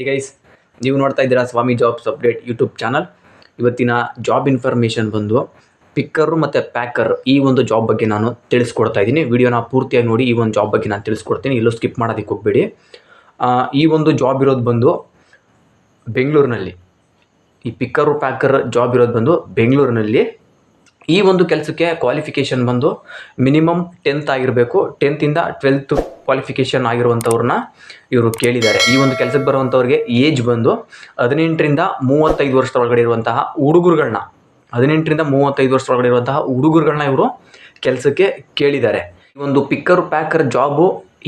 ಈ ಗೈಸ್ ನೀವು ನೋಡ್ತಾ ಇದ್ದೀರಾ Swamy jobs update YouTube channel ಇವತ್ತಿನ ಜಾಬ್ ಇನ್ಫಾರ್ಮೇಷನ್ ಬಂದು ಪಿಕ್ಕರು ಮತ್ತು ಪ್ಯಾಕರ್ ಈ ಒಂದು ಜಾಬ್ ಬಗ್ಗೆ ನಾನು ತಿಳಿಸ್ಕೊಡ್ತಾ ಇದ್ದೀನಿ. ವಿಡಿಯೋನ ಪೂರ್ತಿಯಾಗಿ ನೋಡಿ, ಈ ಒಂದು ಜಾಬ್ ಬಗ್ಗೆ ನಾನು ತಿಳಿಸ್ಕೊಡ್ತೀನಿ. ಎಲ್ಲೂ ಸ್ಕಿಪ್ ಮಾಡೋದಕ್ಕೆ ಹೋಗ್ಬೇಡಿ. ಈ ಒಂದು ಜಾಬ್ ಇರೋದು ಬಂದು ಬೆಂಗಳೂರಿನಲ್ಲಿ. ಈ ಪಿಕ್ಕರು ಪ್ಯಾಕರ್ ಜಾಬ್ ಇರೋದು ಬಂದು ಬೆಂಗಳೂರಿನಲ್ಲಿ. ಈ ಒಂದು ಕೆಲಸಕ್ಕೆ ಕ್ವಾಲಿಫಿಕೇಷನ್ ಬಂದು ಮಿನಿಮಮ್ ಟೆಂತ್ ಆಗಿರಬೇಕು. ಟೆಂತಿಂದ ಟ್ವೆಲ್ತ್ ಕ್ವಾಲಿಫಿಕೇಷನ್ ಆಗಿರುವಂಥವ್ರನ್ನ ಇವರು ಕೇಳಿದ್ದಾರೆ. ಈ ಒಂದು ಕೆಲಸಕ್ಕೆ ಬರುವಂಥವ್ರಿಗೆ ಏಜ್ ಬಂದು ಹದಿನೆಂಟರಿಂದ ಮೂವತ್ತೈದು ವರ್ಷದ ಒಳಗಡೆ ಇರುವಂತಹ ಹುಡುಗರುಗಳನ್ನ ಹದಿನೆಂಟರಿಂದ ಮೂವತ್ತೈದು ವರ್ಷದ ಒಳಗಡೆ ಇರುವಂತಹ ಹುಡುಗರುಗಳನ್ನ ಇವರು ಕೆಲಸಕ್ಕೆ ಕೇಳಿದ್ದಾರೆ. ಈ ಒಂದು ಪಿಕ್ಕರ್, ಪ್ಯಾಕರ್ ಜಾಬು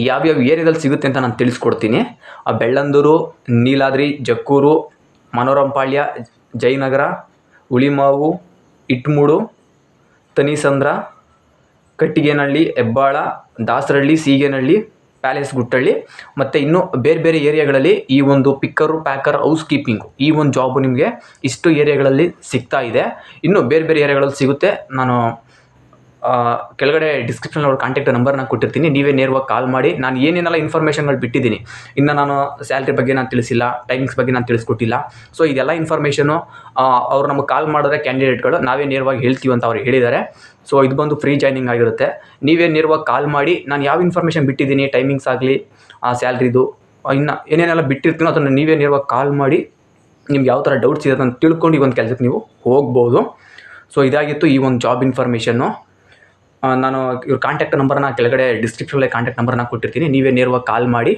ಯಾವ್ಯಾವ ಏರಿಯಾದಲ್ಲಿ ಸಿಗುತ್ತೆ ಅಂತ ನಾನು ತಿಳಿಸ್ಕೊಡ್ತೀನಿ. ಆ ಬೆಳ್ಳಂದೂರು, ನೀಲಾದ್ರಿ, ಜಕ್ಕೂರು ಮನೋರಂಪಾಳ್ಯ ಜಯನಗರ ಹುಳಿಮಾವು, ಇಟ್ಮೂಡು, ತನಿಸಂದ್ರ ಕಟ್ಟಿಗೇನಹಳ್ಳಿ, ಹೆಬ್ಬಾಳ, ದಾಸರಹಳ್ಳಿ, ಸೀಗೇನಹಳ್ಳಿ, ಪ್ಯಾಲೇಸ್ ಗುಟ್ಟಳ್ಳಿ. ಮತ್ತು ಇನ್ನು ಬೇರೆ ಬೇರೆ ಏರಿಯಾಗಳಲ್ಲಿ ಈ ಒಂದು ಪಿಕ್ಕರು, ಪ್ಯಾಕರ್, ಹೌಸ್ ಕೀಪಿಂಗು ಈ ಒಂದು ಜಾಬು ನಿಮಗೆ ಇಷ್ಟು ಏರಿಯಾಗಳಲ್ಲಿ ಸಿಗ್ತಾ ಇದೆ. ಇನ್ನು ಬೇರೆ ಬೇರೆ ಏರಿಯಾಗಳಲ್ಲಿ ಸಿಗುತ್ತೆ. ನಾನು ಕೆಳಗಡೆ ಡಿಸ್ಕ್ರಿಪ್ಷನ್ ಅವ್ರ ಕಾಂಟ್ಯಾಕ್ಟ್ ನಂಬರ್ನ ಕೊಟ್ಟಿರ್ತೀನಿ. ನೀವೇ ನೇರವಾಗಿ ಕಾಲ್ ಮಾಡಿ. ನಾನು ಏನೇನೆಲ್ಲ ಇನ್ಫಾರ್ಮೇಷನ್ಗಳು ಬಿಟ್ಟಿದ್ದೀನಿ. ಇನ್ನು ನಾನು ಸ್ಯಾಲ್ರಿ ಬಗ್ಗೆ ನಾನು ತಿಳಿಸಿಲ್ಲ ಟೈಮಿಂಗ್ಸ್ ಬಗ್ಗೆ ನಾನು ತಿಳಿಸ್ಕೊಟ್ಟಿಲ್ಲ. ಸೊ ಇದೆಲ್ಲ ಇನ್ಫಾರ್ಮೇಷನು ಅವ್ರು ನಮಗೆ ಕಾಲ್ ಮಾಡಿದ್ರೆ ಕ್ಯಾಂಡಿಡೇಟ್ಗಳು ನಾವೇ ನೇರವಾಗಿ ಹೇಳ್ತೀವಿ ಅಂತ ಅವ್ರು ಹೇಳಿದ್ದಾರೆ. ಸೊ ಇದು ಬಂದು ಫ್ರೀ ಜಾಯ್ನಿಂಗ್ ಆಗಿರುತ್ತೆ. ನೀವೇ ನೇರವಾಗಿ ಕಾಲ್ ಮಾಡಿ, ನಾನು ಯಾವ ಇನ್ಫಾರ್ಮೇಷನ್ ಬಿಟ್ಟಿದ್ದೀನಿ ಟೈಮಿಂಗ್ಸ್ ಆಗಲಿ, ಆ ಸ್ಯಾಲ್ರಿದು ಇನ್ನು ಏನೇನೆಲ್ಲ ಬಿಟ್ಟಿರ್ತೀನೋ ಅದನ್ನು ನೀವೇ ನೇರವಾಗಿ ಕಾಲ್ ಮಾಡಿ, ನಿಮ್ಗೆ ಯಾವ ಥರ ಡೌಟ್ಸ್ ಇದೆ ಅಂತ ತಿಳ್ಕೊಂಡು ಈ ಒಂದು ಕೆಲಸಕ್ಕೆ ನೀವು ಹೋಗ್ಬೋದು. ಸೊ ಇದಾಗಿತ್ತು ಈ ಒಂದು ಜಾಬ್ ಇನ್ಫಾರ್ಮೇಷನ್ನು ನಾನು ಇವ್ರ ಕಾಂಟ್ಯಾಕ್ಟ್ ನಂಬರ್ನ ಕೆಳಗಡೆ ಡಿಸ್ಕ್ರಿಪ್ಷನಲ್ಲಿ ಕಾಂಟ್ಯಾಕ್ಟ್ ನಂಬರ್ನ ಕೊಟ್ಟಿರ್ತೀನಿ. ನೀವೇ ನೇರವಾಗಿ ಕಾಲ್ ಮಾಡಿ,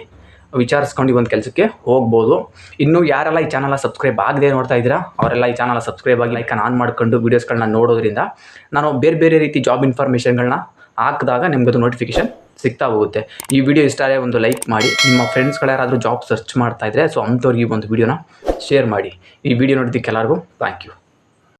ವಿಚಾರಿಸ್ಕೊಂಡು ಒಂದು ಕೆಲಸಕ್ಕೆ ಹೋಗ್ಬೋದು. ಇನ್ನು ಯಾರೆಲ್ಲ ಈ ಚಾನಲ್ನ ಸಬ್ಸ್ಕ್ರೈಬ್ ಆಗದೆ ನೋಡ್ತಾ ಇದ್ದೀರಾ, ಅವರೆಲ್ಲ ಈ ಚಾನಲ್ನ ಸಬ್ಸ್ಕ್ರೈಬ್ ಆಗಿ ಲೈಕನ್ ಆನ್ ಮಾಡ್ಕೊಂಡು ವೀಡಿಯೋಸ್ಗಳನ್ನ ನೋಡೋದ್ರಿಂದ ನಾನು ಬೇರೆ ಬೇರೆ ರೀತಿ ಜಾಬ್ ಇನ್ಫಾರ್ಮೇಷನ್ಗಳನ್ನ ಹಾಕಿದಾಗ ನಿಮ್ಗೆ ಅದು ನೋಟಿಫಿಕೇಶನ್ ಸಿಗ್ತಾ ಹೋಗುತ್ತೆ. ಈ ವಿಡಿಯೋ ಇಷ್ಟ ಆದರೆ ಒಂದು ಲೈಕ್ ಮಾಡಿ, ನಿಮ್ಮ ಫ್ರೆಂಡ್ಸ್ಗಳು ಯಾರಾದರೂ ಜಾಬ್ ಸರ್ಚ್ ಮಾಡ್ತಾ ಇದ್ದರೆ ಸೊ ಅಂಥವ್ರಿಗೆ ಒಂದು ವಿಡಿಯೋನ ಶೇರ್ ಮಾಡಿ. ಈ ವಿಡಿಯೋ ನೋಡಿದ್ದಕ್ಕೆ ಎಲ್ಲರಿಗೂ ಥ್ಯಾಂಕ್ ಯು